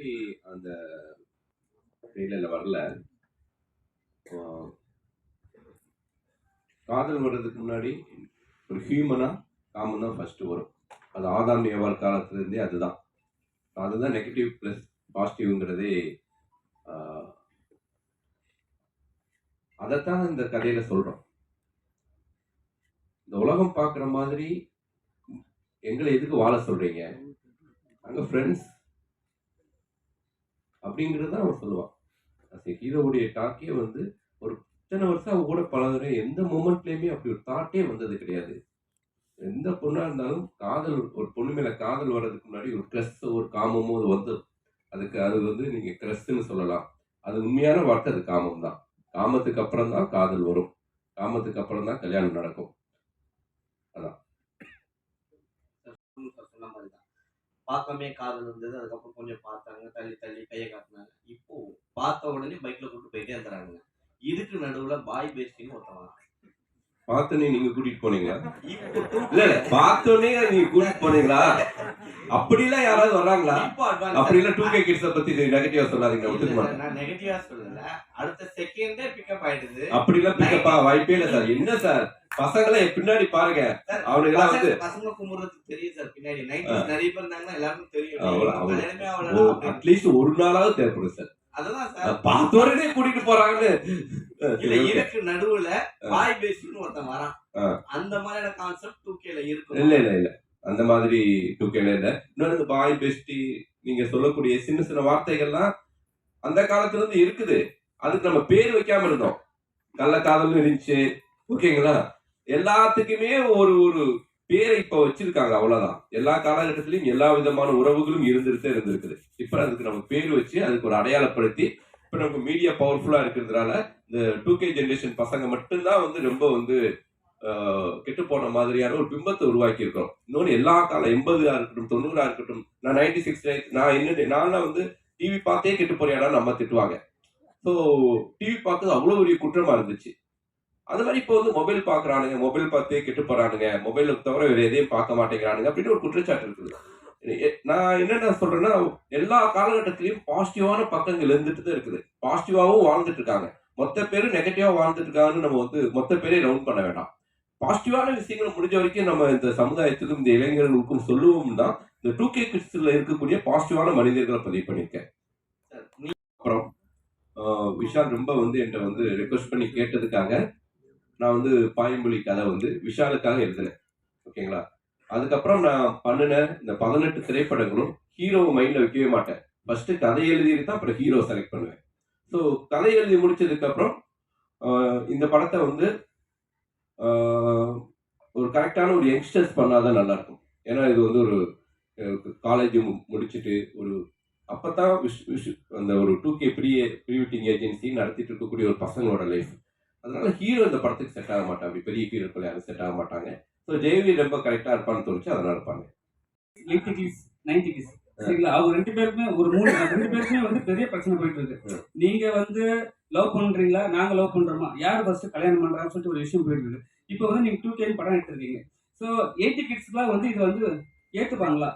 எப்படி அந்த ட்ரெயிலரில் வரல? காதல் வர்றதுக்கு முன்னாடி ஒரு ஹியூமனாக காமன் தான் ஃபஸ்ட்டு வரும். அது ஆதாம் ஏவாள் காலத்துலேருந்தே அதுதான். அதுதான் நெகட்டிவ் ப்ளஸ் பாசிட்டிவ்ங்கிறதே அதைத்தான் இந்த கதையில சொல்றோம். இந்த உலகம் பார்க்குற மாதிரி எங்களை எதுக்கு வாழ சொல்றீங்க? அங்கே ஃப்ரெண்ட்ஸ் அப்படிங்கிறது தான் அவன் சொல்லுவான். ஹீரோவுடைய டாக்கே வந்து ஒரு இத்தனை வருஷம் அவங்க கூட பழகுறேன். எந்த மூமெண்ட்லேயுமே அப்படி ஒரு தாட்டே வந்தது கிடையாது. எந்த பொண்ணா இருந்தாலும் காதல் ஒரு பொண்ணு மேல காதல் வர்றதுக்கு முன்னாடி ஒரு க்ரஸ் ஒரு காமமோ அது வந்து அதுக்கு அது வந்து நீங்க க்ரஸ்ன்னு சொல்லலாம். அது உண்மையான வார்த்தை அது காமம் தான். காமத்துக்கு அப்புறம் தான் காதல் வரும். காமத்துக்கு அப்புறம் தான் கல்யாணம் நடக்கும். அதான் மாதிரி தான் பார்க்காமே காதல் இருந்தது அதுக்கப்புறம் கொஞ்சம் பார்த்தாங்க தள்ளி தள்ளி கையை காட்டினாங்க. இப்போ பார்த்த உடனே பைக்ல கூட்டு போயிட்டே இருக்கிறாங்க. இதுக்கு நடுவுல பாய் பேஸ்டின்னு ஒருத்தவங்க பார்த்தோன்னே நீங்க கூட்டிட்டு போனீங்களா? இல்ல இல்ல பார்த்தோன்னே நீங்க கூட்டிட்டு போனீங்களா? அப்படிலாம் யாராவது வர்றாங்களா? அப்படி இல்ல டூ கே கிட்ஸ பத்தி நெகட்டிவா சொல்லாதீங்க நான் ஒத்துக்க இல்ல, மாட்டேன். நான் நெகட்டிவா சொல்லல. அடுத்த செகண்டே பிக்கப் ஆயிடுது. அப்படிலாம் பிக்கப்பா வாய்ப்பே இல்ல சார். என்ன சார்? பசங்களை பின்னாடி பாருங்க. சார், அவனுங்கெல்லாம் வந்து பசங்க கும்புறதுக்கு தெரியும் சார் பின்னாடி. நைட் நிறைய பேர் இருந்தாங்கன்னா எல்லாருக்கும் தெரியும். அட்லீஸ்ட் ஒரு நாளாவது தேவைப்படும் சார். அதுதான் சார். பார்த்த உடனே கூட்டிட்டு போறாங்கன்னு. இதுக்கு நடுவுல பாய் பேஸ்ட்னு ஒருத்தன் வரான். அந்த மாதிரியான கான்செப்ட் டூ கேல இருக்கும். இல்ல இல்ல இல்ல. அந்த மாதிரி டூ கேல இல்ல. இன்னொரு பாய் பெஸ்டி நீங்க சொல்லக்கூடிய சின்ன சின்ன வார்த்தைகள்லாம் அந்த காலத்துல இருந்து இருக்குது. அதுக்கு நம்ம பேர் வைக்காம இருந்தோம். கள்ளக்காதல் இருந்துச்சு. ஓகேங்களா? எல்லாத்துக்குமே ஒரு ஒரு பேரை இப்ப வச்சிருக்காங்க அவ்வளவுதான். எல்லா காலகட்டத்திலயும் எல்லா விதமான உறவுகளும் இருந்துட்டு இருந்திருக்குது. இப்ப அதுக்கு நம்ம பேர் வச்சு அதுக்கு ஒரு அடையாளப்படுத்தி இப்ப நமக்கு மீடியா பவர்ஃபுல்லா இருக்கிறதுனால இந்த டூ கே ஜென்ரேஷன் பசங்க மட்டும்தான் வந்து ரொம்ப வந்து கெட்டு போன மாதிரியான ஒரு பிம்பத்தை உருவாக்கி இருக்கிறோம். இன்னொன்று எல்லா காலம் எண்பதுலா இருக்கட்டும் தொண்ணூறா இருக்கட்டும் நான் நைன்டி சிக்ஸ் நான் என்ன நான்லாம் வந்து டிவி பார்த்தே கெட்டு போறியாடான்னு நம்ம திட்டுவாங்க. ஸோ டிவி பார்த்தது அவ்வளோ பெரிய குற்றமா இருந்துச்சு. அது மாதிரி இப்போ வந்து மொபைல் பார்க்குறானுங்க மொபைல் பார்த்தே கெட்டு போறானுங்க மொபைலை தவிர வேற எதையும் பார்க்க மாட்டேங்கிறானுங்க அப்படின்னு ஒரு குற்றச்சாட்டு இருக்குது. நான் என்னென்ன சொல்றேன்னா எல்லா காலகட்டத்திலையும் பாசிட்டிவான பக்கங்கள் இருந்துட்டு தான் இருக்குது. பாசிட்டிவாவும் வாழ்ந்துட்டு இருக்காங்க. மொத்த பேரும் நெகட்டிவா வாழ்ந்துட்டு இருக்காங்கன்னு நம்ம வந்து மொத்த பேரே ரவுண்ட் பண்ண வேண்டாம். பாசிட்டிவான விஷயங்களை முடிஞ்ச வரைக்கும் நம்ம இந்த சமுதாயத்துக்கும் இந்த இளைஞர்களுக்கும் சொல்லுவோம் தான் இந்த டூ கே கிட்ஸ்ல இருக்கக்கூடிய பாசிட்டிவான மனிதர்களை பதிவு பண்ணியிருக்கேன். அப்புறம் விஷால் ரொம்ப வந்து என்கிட்ட வந்து ரெக்வஸ்ட் பண்ணி கேட்டதுக்காக நான் வந்து பாயம்புலி கதை வந்து விஷாலுக்காக எழுதினேன். ஓகேங்களா? அதுக்கப்புறம் நான் பண்ணின இந்த பதினெட்டு திரைப்படங்களும் ஹீரோவை மைண்டில் வைக்கவே மாட்டேன். ஃபர்ஸ்ட் கதை எழுதிட்டு தான் அப்புறம் ஹீரோ செலக்ட் பண்ணுவேன். ஸோ கதை எழுதி முடிச்சதுக்கப்புறம் இந்த படத்தை வந்து ஒரு கரெக்டான ஒரு யங்ஸ்டர்ஸ் பண்ணாதான் நல்லாயிருக்கும் ஏன்னா இது வந்து ஒரு காலேஜ் முடிச்சுட்டு ஒரு அப்போ தான் விஷ் விஷ் அந்த ஒரு two K pre prewedding agency நடத்திட்டு இருக்கக்கூடிய ஒரு பசங்களோட லைஃப் அதனால ஹீரோ இந்த படத்துக்கு செட் ஆக மாட்டாங்க. அப்படி பெரிய ஹீரோக்கள் யாரும் செட் ஆக மாட்டாங்க. ஸோ ஜெயவி ரொம்ப கரெக்டாக இருப்பான்னு தோணுச்சு அதனால இருப்பாங்க. எயிட்டி கிஸ் நைன்டி கிஸ் சரிங்களா? அவங்க ரெண்டு பேருக்குமே ஒரு மூணு ரெண்டு பேருக்குமே வந்து பெரிய பிரச்சனை போயிட்டு இருக்கு. நீங்க வந்து லவ் பண்றீங்களா? நாங்க லவ் பண்றோமா? யார் ஃபர்ஸ்ட் கல்யாணம் பண்றான்னு சொல்லிட்டு ஒரு விஷயம் போயிட்டு இருக்கு. இப்போ வந்து நீங்க டூ கேன் படம் எடுத்திருக்கீங்க. ஸோ எயிட்டி கிட்ஸ்க்குலாம் வந்து இது வந்து ஏத்துப்பாங்களா?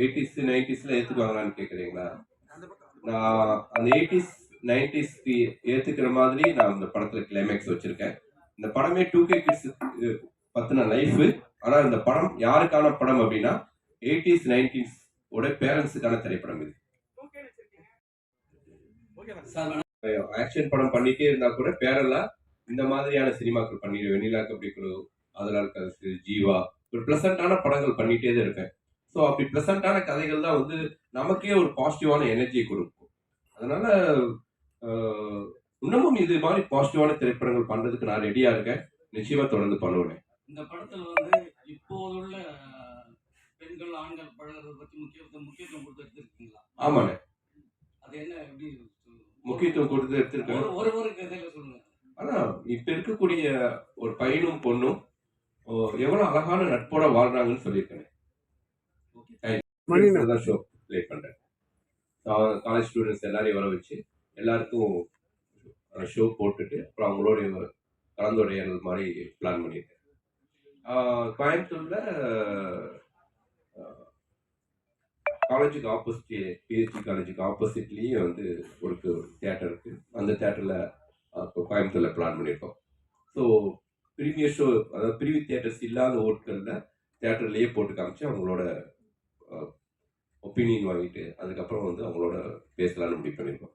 எயிட்டிஸ் நைன்டிஸ்ல ஏற்றுக்குவாங்களான்னு கேட்குறீங்களா நான் அந்த எயிட்டிஸ் நைன்டிஸ்க்கு ஏற்றுக்கிற மாதிரி நான் இந்த படத்தில் கிளைமேக்ஸ் வச்சிருக்கேன். இந்த படமே டூ கே கிட்ஸ் பற்றின லைஃப் ஆனால் இந்த படம் யாருக்கான படம் அப்படின்னா எயிட்டிஸ் நைன்டிஸ் உட பேரண்ட்ஸுக்கான திரைப்படம் இது. ஆக்ஷன் படம் பண்ணிட்டே இருந்தா கூட பேரலா இந்த மாதிரியான சினிமாக்கள் பண்ணிடு வெண்ணிலா கபடி குழு அதனால் கதை ஜீவா. ஒரு பிளசண்டான படங்கள் பண்ணிட்டே தான் இருப்பேன் ஸோ அப்படி பிளசண்டான கதைகள் தான் வந்து நமக்கே ஒரு பாசிட்டிவான எனர்ஜியை கொடுக்கும். அதனால இன்னமும் இது மாதிரி பாசிட்டிவான திரைப்படங்கள் பண்றதுக்கு நான் ரெடியா இருக்கேன். நிச்சயமா தொடர்ந்து பண்ணுவேன். இந்த படத்துல வந்து இப்போதுள்ள பெண்கள் ஆண்கள் பழகிறத பத்தி முக்கியத்துவம் முக்கியத்துவம் கொடுத்து எடுத்திருக்கீங்களா? ஆமாண்ணே. அது என்ன எப்படி முக்கியத்துவம் கொடுத்து எடுத்திருக்கேன். ஒரு ஒரு கதையில சொல்லுங்க. ஆனா இப்ப இருக்கக்கூடிய ஒரு பையனும் பொண்ணும் எவ்வளவு அழகான நட்போட வாழ்றாங்கன்னு சொல்லியிருக்கேன். ஷோ ப்ளே பண்றேன். காலேஜ் ஸ்டூடெண்ட்ஸ் எல்லாரையும் வர வச்சு எல்லாருக்கும் ஷோ போட்டுட்டு அப்புறம் அவங்களோட கலந்துரையாடல் மாதிரி பிளான் பண்ணியிருக்கேன். கோயம்புத்தூரில் காலேஜுக்கு ஆப்போசிட் பிஹெச்டி காலேஜுக்கு ஆப்போசிட்லேயே வந்து ஒரு தேட்டர் இருக்குது அந்த தேட்டரில் இப்போ கோயம்புத்தூரில் பிளான் பண்ணியிருக்கோம். ஸோ ப்ரீமியர் ஷோ அதாவது பிரிவி தியேட்டர்ஸ் இல்லாத ஓட்களில் தேட்டர்லேயே போட்டு காமிச்சு அவங்களோட ஒப்பீனியன் வாங்கிட்டு அதுக்கப்புறம் வந்து அவங்களோட பேசலான்னு முடிவு பண்ணியிருக்கோம்.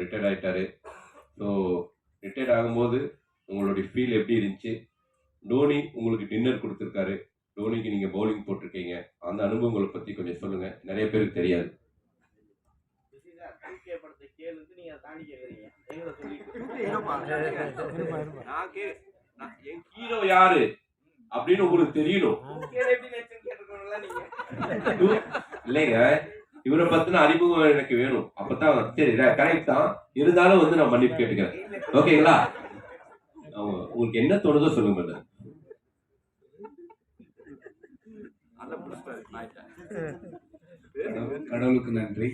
ரிட்டையர்ட் ஆயிட்டாரு. ஸோ ரிட்டையர்ட் ஆகும்போது உங்களுடைய ஃபீல் எப்படி இருந்துச்சு? டோனி உங்களுக்கு டின்னர் கொடுத்துருக்காரு. டோனிக்கு நீங்கள் பவுலிங் போட்டிருக்கீங்க. அந்த அனுபவங்களை பற்றி கொஞ்சம் சொல்லுங்கள் நிறைய பேருக்கு தெரியாது. என் ஹீரோ யாரு? அப்படின்னு உங்களுக்கு தெரியணும். இல்லைங்க. இவரை பத்தின அறிமுகம் எனக்கு வேணும். அப்பதான் சரி கரெக்ட் தான். இருந்தாலும் வந்து நான் மன்னிப்பு கேட்டுக்கிறேன். ஓகேங்களா உங்களுக்கு என்ன தோணுதோ சொல்லுங்க madam. கடவுளுக்கு நன்றி.